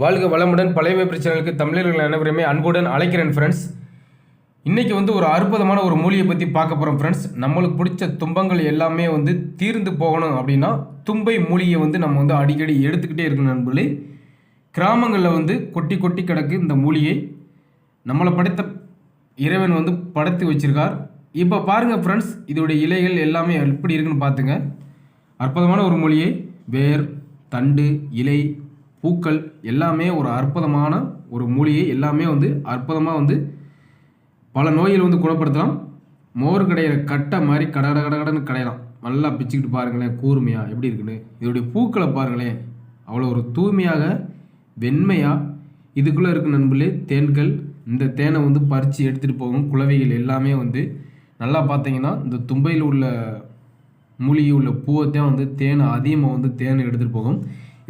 வாழ்க வளமுடன். பழைய பிரச்சனைகளுக்கு தமிழர்கள் அனைவருமே அன்புடன் அழைக்கிறேன் ஃப்ரெண்ட்ஸ் இன்றைக்கி வந்து ஒரு அற்புதமான ஒரு மூலியை பற்றி பார்க்க போகிறோம் ஃப்ரெண்ட்ஸ் நம்மளுக்கு பிடிச்ச துன்பங்கள் எல்லாமே வந்து தீர்ந்து போகணும் அப்படின்னா தும்பை மூலியை வந்து நம்ம வந்து அடிக்கடி எடுத்துக்கிட்டே இருக்கணும் நண்பர்களே. கிராமங்களில் வந்து கொட்டி கொட்டி கிடக்கு இந்த மூலியை நம்மளை படைத்த இறைவன் வந்து படைத்து வச்சிருக்கார். இப்போ பாருங்கள் ஃப்ரெண்ட்ஸ் இதோடைய இலைகள் எல்லாமே எப்படி இருக்குன்னு பார்த்துங்க. அற்புதமான ஒரு மூலியை வேர் தண்டு இலை பூக்கள் எல்லாமே ஒரு அற்புதமான ஒரு மூலிகை எல்லாமே வந்து அற்புதமாக வந்து பல நோய்கள் வந்து குணப்படுத்தலாம். மோர் கடையிற கட்டை மாதிரி கட கட கட கடன்னு கடையலாம். நல்லா பிச்சுக்கிட்டு பாருங்களேன் கூர்மையாக எப்படி இருக்குன்னு. இதோடைய பூக்களை பாருங்களேன் அவ்வளோ ஒரு தூய்மையாக வெண்மையாக இதுக்குள்ளே இருக்க நண்பர்களே தேன்கள் இந்த தேனை வந்து பறித்து எடுத்துகிட்டு போகும். குளவைகள் எல்லாமே வந்து நல்லா பார்த்தீங்கன்னா இந்த தும்பையில் உள்ள மூலிகை உள்ள பூவைத்தான் வந்து தேனை அதிகமாக வந்து தேனை எடுத்துகிட்டு போகும்.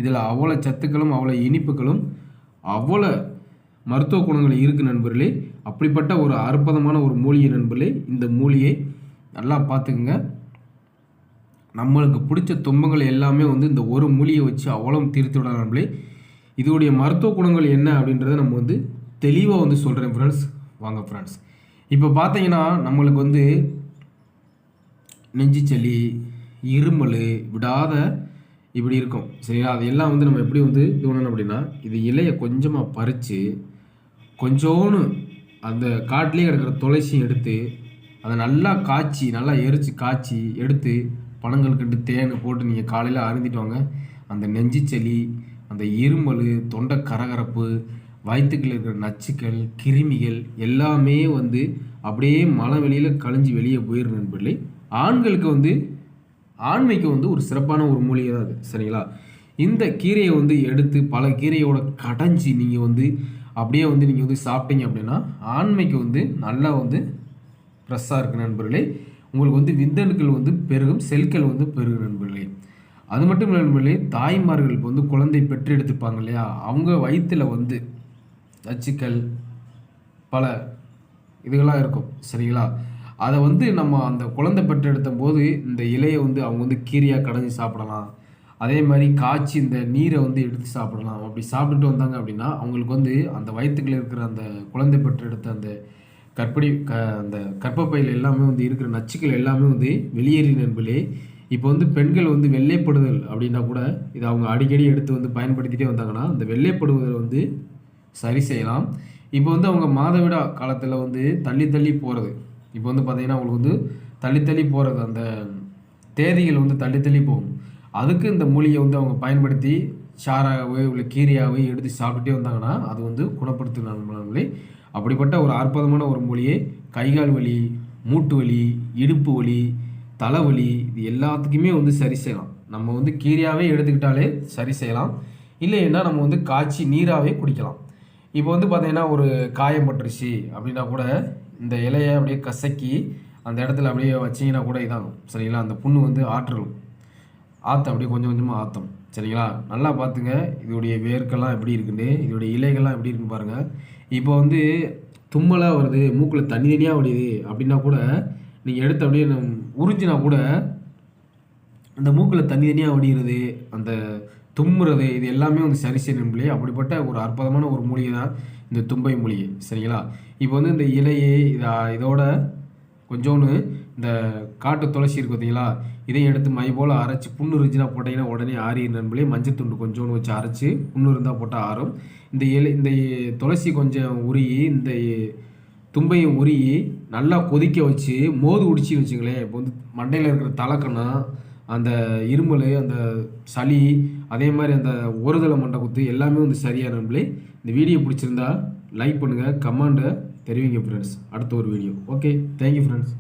இதில் அவ்வளோ சத்துக்களும் அவ்வளோ இனிப்புகளும் அவ்வளோ மருத்துவ குணங்கள் இருக்குது நண்பர்களே. அப்படிப்பட்ட ஒரு அற்புதமான ஒரு மூலிகை நண்பர்களே இந்த மூலிகை நல்லா பார்த்துக்குங்க. நம்மளுக்கு பிடிச்ச துன்பங்கள் எல்லாமே வந்து இந்த ஒரு மூலியை வச்சு அவ்வளோ தீர்த்து விட நண்பர்களே. இதோடைய மருத்துவ குணங்கள் என்ன அப்படின்றத நம்ம வந்து தெளிவாக வந்து சொல்கிறேன் ஃப்ரெண்ட்ஸ் வாங்க ஃப்ரெண்ட்ஸ் இப்போ பார்த்தீங்கன்னா நம்மளுக்கு வந்து நெஞ்சு சளி இருமல் விடாத இப்படி இருக்கும். சரிங்களா அது எல்லாம் வந்து நம்ம எப்படி வந்து இது பண்ணணும் அப்படின்னா இது இலையை கொஞ்சமாக பறித்து கொஞ்சோன்னு அந்த காட்டிலே கிடக்கிற துளசியும் எடுத்து அதை நல்லா காய்ச்சி நல்லா எரித்து காய்ச்சி எடுத்து பணங்கள் கண்டு தேன் போட்டு நீங்கள் காலையில் அருந்திட்டு வாங்க. அந்த நெஞ்சு சளி அந்த இருமல் தொண்டை கரகரப்பு வயிற்றுக்குள்ள இருக்கிற நச்சுக்கள் கிருமிகள் எல்லாமே வந்து அப்படியே மழை வெளியில் கழிஞ்சு வெளியே போயிடும் நண்பர்களே. ஆண்களுக்கு வந்து ஆண்மைக்கு வந்து ஒரு சிறப்பான ஒரு மூலிகை தான் அது சரிங்களா? இந்த கீரையை வந்து எடுத்து பல கீரையோட கடைஞ்சி நீங்கள் வந்து அப்படியே வந்து நீங்கள் வந்து சாப்பிட்டீங்க அப்படின்னா ஆண்மைக்கு வந்து நல்லா வந்து ஃப்ரெஷ்ஷாக இருக்குது நண்பர்களே. உங்களுக்கு வந்து விந்தணுக்கள் வந்து பெருகும் செல்கள் வந்து பெருகும் நண்பர்களே. அது மட்டும் இல்லை நண்பர்களே தாய்மார்கள் இப்போ வந்து குழந்தை பெற்று எடுத்துப்பாங்க இல்லையா? அவங்க வயிற்றில் வந்து நச்சுக்கள் பல இதுகளாக இருக்கும் சரிங்களா? அதை வந்து நம்ம அந்த குழந்தை பெற்றெடுத்த போது இந்த இலையை வந்து அவங்க வந்து கீரையாக கடைஞ்சி சாப்பிடலாம். அதே மாதிரி காய்ச்சி இந்த நீரை வந்து எடுத்து சாப்பிடலாம். அப்படி சாப்பிட்டுட்டு வந்தாங்க அப்படின்னா அவங்களுக்கு வந்து அந்த வயிற்றுக்குள்ள இருக்கிற அந்த குழந்தை பெற்றெடுத்த அந்த கற்படி க அந்த கற்பப்பையில் எல்லாமே வந்து இருக்கிற நச்சுக்கள் எல்லாமே வந்து வெளியேறி நண்பிலே இப்போ வந்து பெண்கள் வந்து வெள்ளைப்படுதல் அப்படின்னா கூட இதை அவங்க அடிக்கடி எடுத்து வந்து பயன்படுத்திகிட்டே வந்தாங்கன்னா அந்த வெள்ளைப்படுவதை வந்து சரி செய்யலாம். இப்போ வந்து அவங்க மாதவிடா காலத்தில் வந்து தள்ளி தள்ளி போகிறது இப்போ வந்து பார்த்திங்கன்னா அவங்களுக்கு வந்து தள்ளி தள்ளி போகிறது அந்த தேதிகள் வந்து தள்ளி தள்ளி போகும். அதுக்கு இந்த மூலிகை வந்து அவங்க பயன்படுத்தி சாராகவே உள்ள கீரையாகவே எடுத்து சாப்பிட்டுட்டே வந்தாங்கன்னா அது வந்து குணப்படுத்து நண்பர்களே. அப்படிப்பட்ட ஒரு அற்புதமான ஒரு மூலிகை கைகால் வலி மூட்டு வலி இடுப்பு வலி தலைவலி இது எல்லாத்துக்குமே வந்து சரி செய்யலாம். நம்ம வந்து கீரையாகவே எடுத்துக்கிட்டாலே சரி செய்யலாம். இல்லைன்னா நம்ம வந்து காய்ச்சி நீராகவே குடிக்கலாம். இப்போ வந்து பார்த்திங்கன்னா ஒரு காயம் பட்டுருச்சு அப்படின்னா கூட இந்த இலையை அப்படியே கசக்கி அந்த இடத்துல அப்படியே வச்சிங்கன்னா கூட இதாகும். சரிங்களா? அந்த புண்ணு வந்து ஆற்றலும் ஆற்றம் அப்படியே கொஞ்சம் கொஞ்சமாக ஆற்றும் சரிங்களா? நல்லா பார்த்துங்க. இதோடைய வேர்க்கெல்லாம் எப்படி இருக்குன்னு இதோடைய இலைகள்லாம் எப்படி இருக்குன்னு பாருங்கள் இப்போ வந்து தும்மலாக வருது மூக்கில் தனி தனியாக வடியுது அப்படின்னா கூட நீங்கள் எடுத்து அப்படியே உறிஞ்சினா கூட அந்த மூக்கில் தனி தனியாக வடிகிறது அந்த தும்முறது இது எல்லாமே வந்து சரி செய்யணும்லே அப்படிப்பட்ட ஒரு அற்புதமான ஒரு மூலிகை தான் இந்த தும்பை மூலிகை சரிங்களா? இப்போ வந்து இந்த இலையை இதை இதோட கொஞ்சோன்னு இந்த காட்டு துளசி இருக்கு பார்த்தீங்களா இதையும் எடுத்து மை போல் அரைச்சி புண்ணு இருந்துச்சுன்னா போட்டிங்கன்னா உடனே ஆறி நண்பர்களே மஞ்சள் துண்டு கொஞ்சோன்னு வச்சு அரைச்சி புண்ணு இருந்தால் போட்டால் ஆறும். இந்த இலை இந்த துளசி கொஞ்சம் உருகி இந்த தும்பையும் உருகி நல்லா கொதிக்க வச்சு மோது குடிச்சின்னு வச்சுங்களேன். இப்போ வந்து மண்டையில் இருக்கிற தலக்கணம் அந்த இருமல் அந்த சளி அதே மாதிரி அந்த ஒருதலை மண்டை குத்து எல்லாமே வந்து சரியாக நம்மளே இந்த வீடியோ பிடிச்சிருந்தா லைக் பண்ணுங்கள் கமெண்ட்டை தெரிவிங்க ஃப்ரெண்ட்ஸ் அடுத்த ஒரு வீடியோ. Okay thank you friends